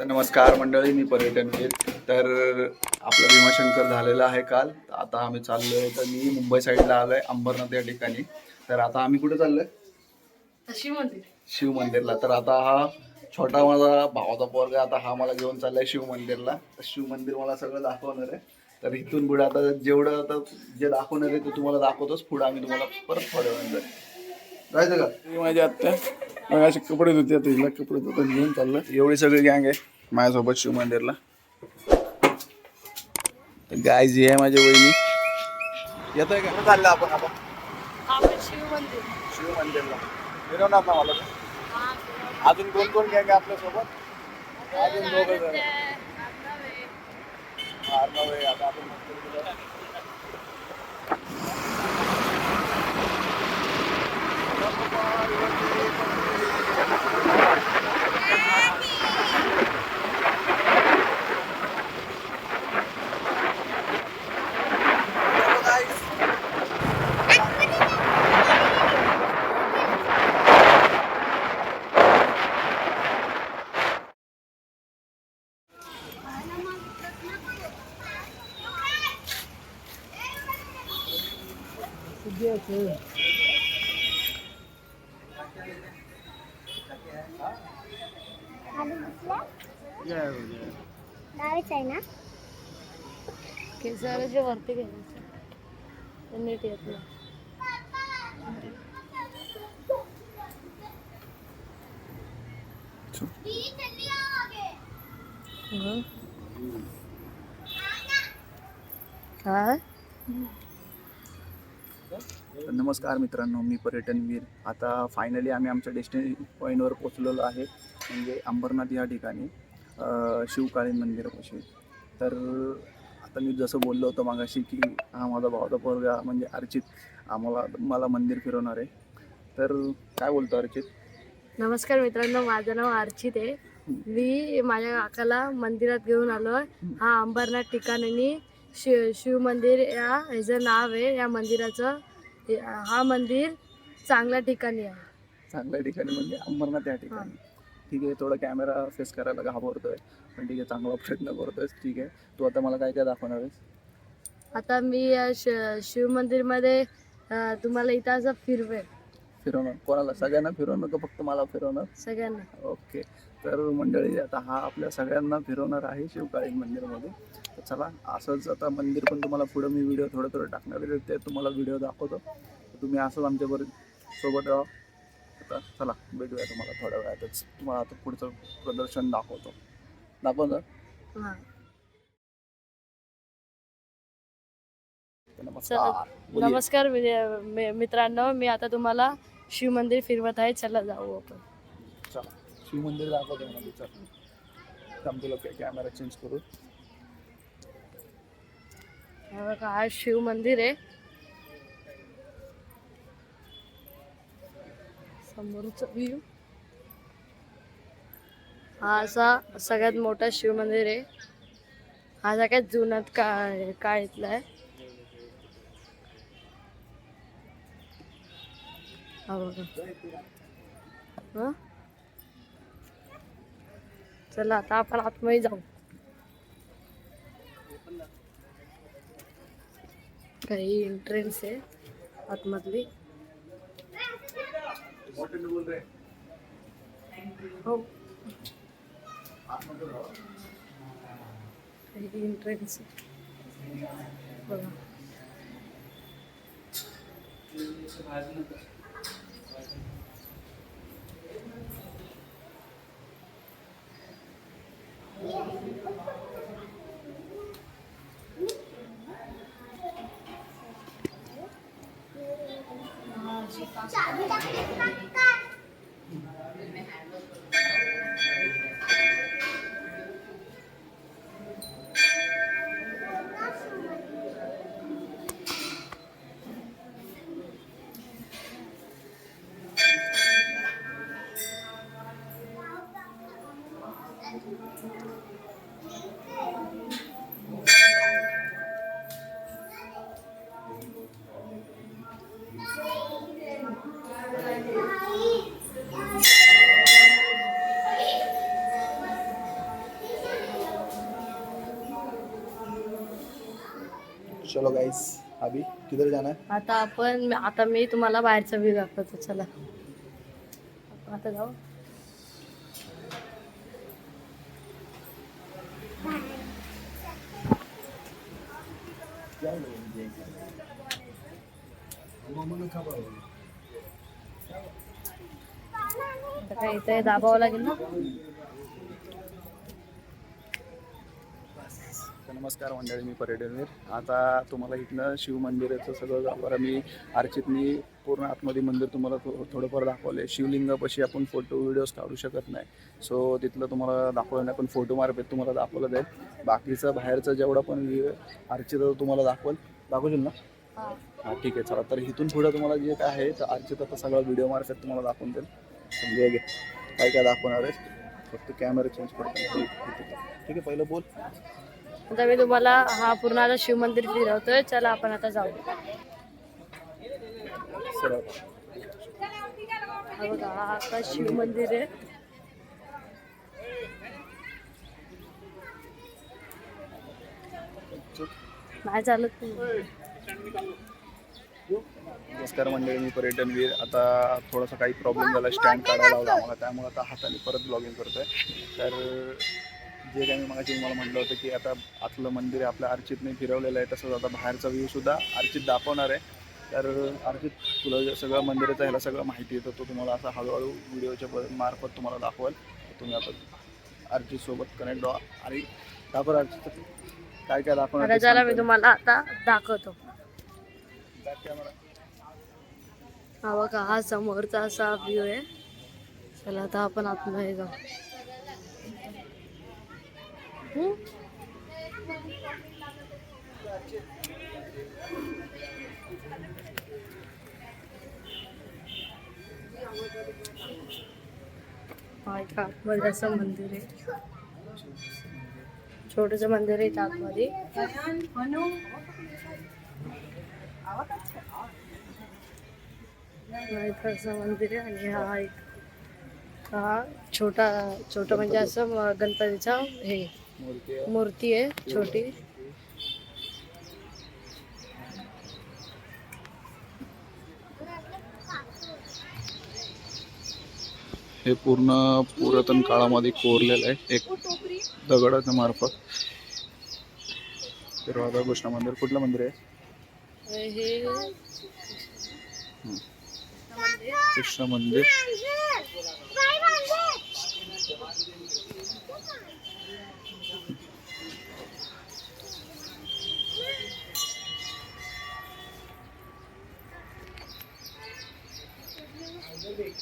तर नमस्कार मंडळी मी पर्यटनवीर तर आपला भीमाशंकर झालेला आहे काल. तर आता आम्ही चाललोय तर मी मुंबई साईडला आलोय अंबरनाथ या ठिकाणी. तर आता आम्ही कुठे चाललोय? तशी मंदिर. शिव मंदिरला. तर आता हा छोटा माझा भावाचा पोरगा आता हा मला घेऊन चाललाय शिव मंदिरला. तर शिव मंदिर मला सगळं दाखवणार आहे. तर इथून पुढे आता जेवढं आता जे दाखवणार आहे ते तुम्हाला दाखवतोच. पुढे आम्ही तुम्हाला परत थोड्या जायचं का? माझी आत्या. मग असे कपडे धुते आता हिला कपडे धुतात घेऊन चाललं एवढी सगळी गँग आहे माझ्यासोबत शिव मंदिरला गाय जी आहे माझ्या वहिनी. येत आहे का? चाललं आपण आपण आपण शिव मंदिर शिव मंदिरला फिरवणार ना मला? अजून कोण कोण गँग आहे आपल्यासोबत. अजून दोघं जण अर्णव आहे, आता आपण मंदिर डावीच आहे ना केसाराच्या वरती घ्यायचं ते नीट येत नाही हं. तर नमस्कार मित्रांनो मी पर्यटनवीर आता फायनली आम्ही आमच्या डेस्टिनेशन पॉईंटवर पोचलेलो आहे म्हणजे अंबरनाथ या ठिकाणी शिवकाळी मंदिरापाशी. तर आता मी जसं बोललो होतो मागाशी की हा माझा भावाचा पोरगा म्हणजे अर्चित आम्हाला मला मंदिर फिरवणार आहे. तर काय बोलतो अर्चित? नमस्कार मित्रांनो माझं नाव अर्चित आहे. मी माझ्या काकाला मंदिरात घेऊन आलो हा अंबरनाथ ठिकाणी शिव शिव मंदिर या ह्याचं नाव आहे या मंदिराचं. हे- हा मंदिर चांगल्या ठिकाणी आहे. चांगल्या ठिकाणी म्हणजे अंबरनाथ या ठिकाणी. ठीक आहे थोडं कॅमेरा फेस करायला घाबरतोय पण ठीक आहे चांगला प्रयत्न करतोय ठीक आहे. तू आता मला काय काय दाखवणार आहेस? आता मी या श- शिव मंदिरमध्ये अं, तुम्हाला इथं असं फिरवेल फिरवणार. कोणाला? सगळ्यांना फिरवणार का फक्त मला फिरवणार. सगळ्यांना. ओके. तर मंडळी आता हा आपल्या सगळ्यांना फिरवणार आहे शिवकाळी मंदिरमध्ये. तर चला असंच आता मंदिर पण तुम्हाला पुढं मी व्हिडिओ थोडं थोडं टाकणार आहे. ते तुम्हाला व्हिडिओ दाखवतो. तुम्ही असंच आमच्याबरोबर सोबत राहा. आता चला भेटूया तुम्हाला थोड्या वेळातच. तुम्हाला आता पुढचं प्रदर्शन दाखवतो. दाखवतो नमस्कार. मित्रांनो. मी आता तुम्हाला शिव मंदिर फिरवत आहे चला जाऊ आपण. चला. शिव मंदिर दाखवतो मला चल थांब तुला कॅमेरा चेंज करू. हे बघा, हा शिव मंदिर आहे. समोरचा व्ह्यू हा असा सगळ्यात मोठा शिव मंदिर आहे. हा सगळ्यात जुन्यात काळ काळातला आहे. बघा हं? चला आता आपण आतमध्ये जाऊ. काही एंट्रन्स आहे आतमधली. हो. काही एंट्रन्स बघा. चलो गाइस अभी किधर जाना है? आता आपण आता मी तुम्हाला बाहेरचा व्ह्यू दाखवतो चला. आता जाऊ. काय इथे दाबावं लागेल ना? नमस्कार मंडळी मी पर्यटनवीर आता तुम्हाला इथनं शिव मंदिराचं सगळं दाखवलं मी अर्चितनी पूर्ण आतमध्ये मंदिर तुम्हाला थोडंफार दाखवलं आहे शिवलिंगापाशी आपण फोटो व्हिडिओज काढू शकत नाही. सो तिथलं तुम्हाला दाखवलं नाही पण फोटो मार्फत तुम्हाला दाखवलं जाईल. बाकीचं बाहेरचं जेवढं पण अर्चित तुम्हाला दाखवल. दाखवशील ना? हा. ठीक आहे चला. तर इथून पुढं तुम्हाला जे काय आहे तर अर्चित आता सगळा व्हिडिओ मार्फत तुम्हाला दाखवून देईल. घे. काय काय दाखवणार आहे फक्त कॅमेरा चेंज करतो. ठीक आहे पहिलं बोल. आता मी तुम्हाला हा पूर्ण आता शिव मंदिर फिरवतोय. चला आपण आता जाऊ. हा बघा हा आता शिव मंदिर आहे. नाही चालत. नमस्कार मंडळी मी पर्यटनवीर आता थोडासा काही प्रॉब्लेम झाला स्टँड काढायला लावला आम्हाला त्यामुळे आता हाताने परत ब्लॉगिंग करतोय. तर जे काही मी मगाशी तुम्हाला म्हटलं होतं की आता आतलं मंदिर आहे आपल्या अर्चितने फिरवलेलं आहे तसंच आता बाहेरचा व्ह्यू सुद्धा अर्चित दाखवणार आहे. तर अर्चित तुला सगळं मंदिराचं ह्याला सगळं माहिती येतं तो तुम्हाला असं हळूहळू व्हिडिओच्या मार्फत तुम्हाला दाखवाल. तुम्ही आता अर्चित सोबत कनेक्ट व्हा. आणि दाखव अर्चित काय काय दाखवणार आता ते चला सांगतो. मी तुम्हाला आता दाखवतो. हा बघा हा समोरचा असा व्ह्यू आहे. चला आता आपण आतमध्ये जाऊ. हम्म? हा आतमध्ये असं मंदिर आहे. छोटस मंदिर आहे आतमध्ये असं मंदिर आहे आणि हा एक हा छोटा छोटा म्हणजे असं गणपतीचा हे. मूर्ती आहे. छोटी. हे पूर्ण पुरातन काळामध्ये कोरलेलं आहे. एक दगडाच्या मार्फत. ते राधाकृष्ण मंदिर. कुठलं मंदिर आहे? हे कृष्ण मंदिर. You're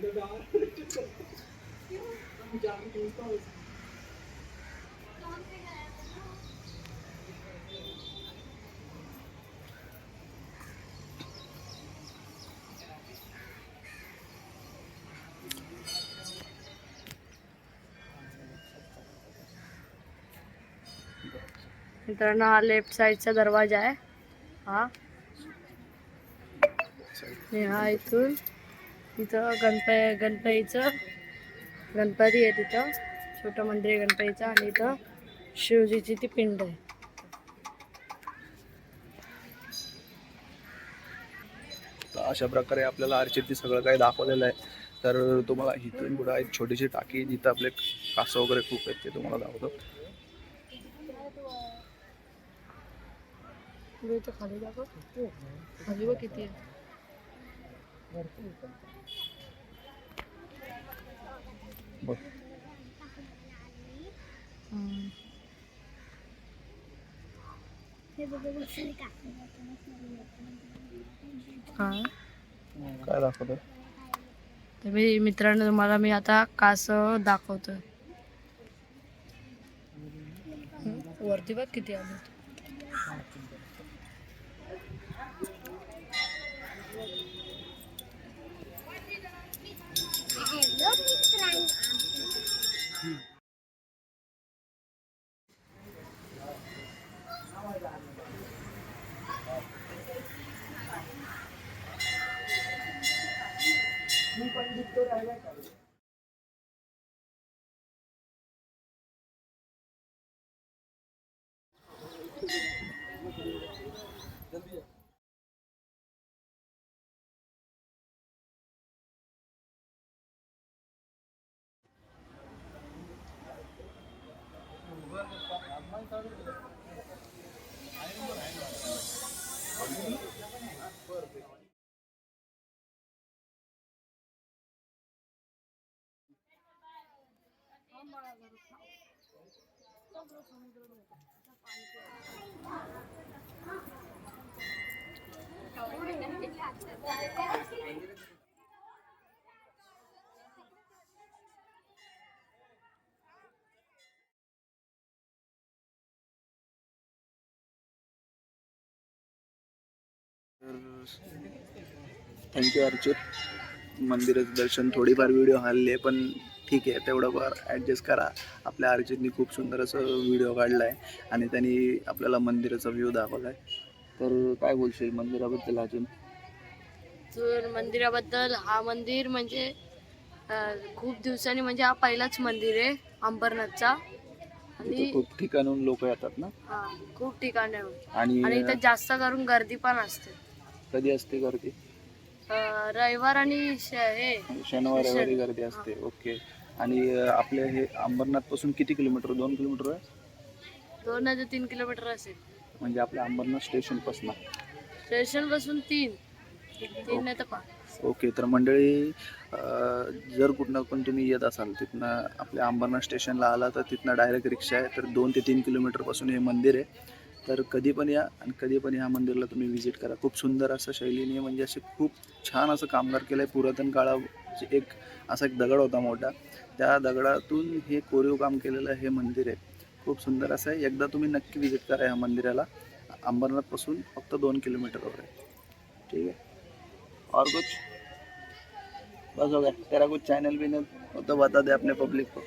the dog. I'm a job. मित्रांनो हा लेफ्ट साईडचा दरवाजा आहे. हा. हा इथून इथं गणप गणपतीचं गणपती आहे तिथं. छोटं मंदिर आहे गणपतीचं आणि इथं शिवजीची ती पिंड आहे. तर अशा प्रकारे आपल्याला आरचेती सगळं काही दाखवलेलं आहे. तर तुम्हाला इथून पुढं एक छोटीशी टाकी जिथं आपले कासं वगैरे खूप आहेत ते तुम्हाला दाखवतो. बघ इथं खाली दाखव. खाली बघ किती आहे. हा काय? दाखवतो तर मी मित्रांनो तुम्हाला मी आता कास दाखवतोय. वरती बघ किती आले Gracias. थँक्यू अर्चित मंदिराचं दर्शन थोडीफार व्हिडिओ हल्ले पण ठीक आहे तेवढं फार ॲडजस्ट करा. आपल्या अर्चितनी खूप सुंदर असं व्हिडिओ काढला आहे आणि त्यांनी आपल्याला मंदिराचा व्ह्यू दाखवला आहे तर काय बोलशील मंदिराबद्दल अजून? तर मंदिराबद्दल हा मंदिर म्हणजे अं, खूप दिवसांनी म्हणजे हा पहिलाच मंदिर आहे अंबरनाथचा. इथे आणि खूप ठिकाणून लोक येतात ना? हा खूप ठिकाणी आहे. आणि आणि इथं जास्त करून गर्दी पण असते. कधी असते गर्दी? अं, रविवार आणि श- हे शनिवार रविवारी गर्दी असते. ओके. आणि आपले हे अंबरनाथपासून किती किलोमीटर? दोन किलोमीटर आहे? दोन ते तीन किलोमीटर असेल. म्हणजे आपल्या अंबरनाथ स्टेशनपासून. स्टेशनपासून तीन. तीन नाही तर पाच. ओके तर मंडळी अं, जर कुठनं पण तुम्ही येत असाल तिथनं आपल्या अंबरनाथ स्टेशनला आला तर तिथनं डायरेक्ट रिक्षा आहे. तर दोन ते तीन किलोमीटरपासून हे मंदिर आहे. तर कधी पण या आणि कधी पण ह्या मंदिरला तुम्ही व्हिजिट करा. खूप सुंदर असं शैलीने म्हणजे असे खूप छान असं कामगार केलं आहे पुरातन काळा एक असा एक दगड होता मोठा. त्या दगडातून हे कोरीव काम केलेलं हे मंदिर आहे. खूप सुंदर असं आहे. एकदा तुम्ही नक्की व्हिजिट करा ह्या मंदिराला. अंबरनाथपासून फक्त दोन किलोमीटरवर आहे. ठीक है और कुछ? बस हो गया. तेरा कुछ चैनल भी नहीं हो तो बता दे अपने पब्लिक को.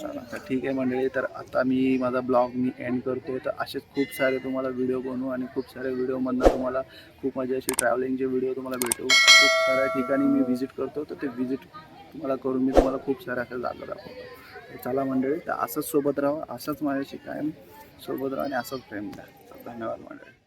सारा. तर ठीक आहे मंडळी तर आता मी माझा ब्लॉग मी एंड करतो तर असेच खूप सारे तुम्हाला व्हिडिओ बनवू आणि खूप सारे व्हिडिओमधनं तुम्हाला खूप माझे असे ट्रॅव्हलिंगचे व्हिडिओ तुम्हाला भेटू. खूप साऱ्या ठिकाणी मी व्हिजिट करतो. तर ते व्हिजिट तुम्हाला करून मी तुम्हाला खूप साऱ्या अशा जागा दाखवतो. चला मंडळी तर असंच सोबत राहा. असंच माझ्याशी कायम सोबत राहा आणि असंच प्रेम द्या धन्यवाद मंडळी.